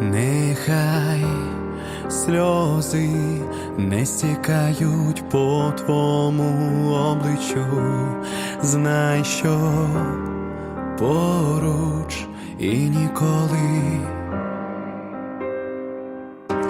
Нехай сльози не стікають по твому обличчю, знай, що поруч і ніколи.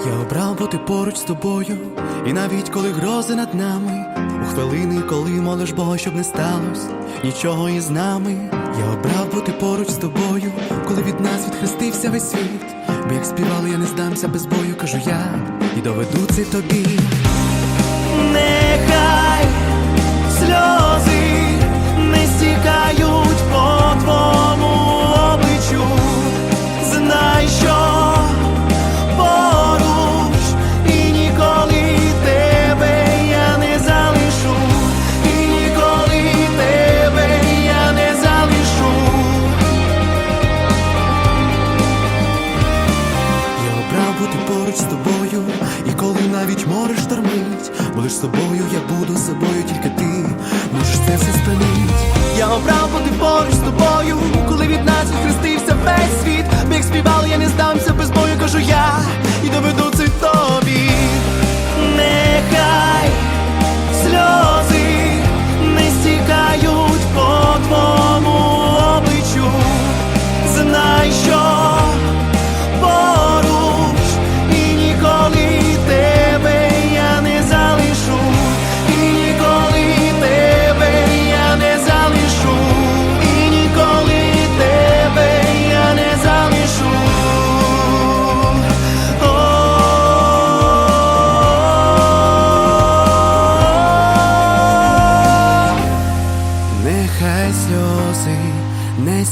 Я обрав бути поруч з тобою, і навіть коли грози над нами, у хвилини, коли молиш Бога, щоб не сталося нічого із нами. Я обрав бути поруч з тобою, коли від нас відхрестився весь світ. Бо як співали, я не здамся без бою, кажу я, і доведу це тобі. Море штормить, будеш собою, я буду собою, тільки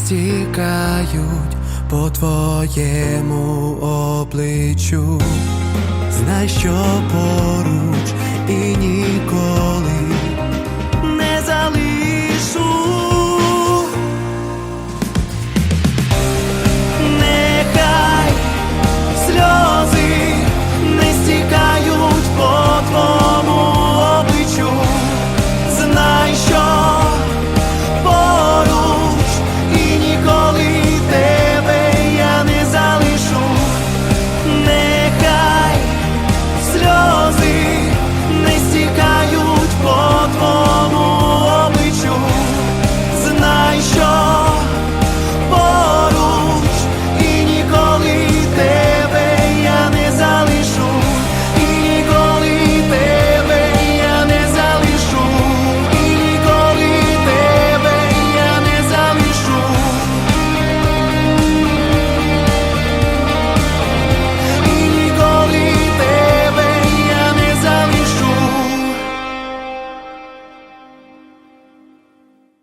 стікають по твоєму обличчю. Знай, що поруч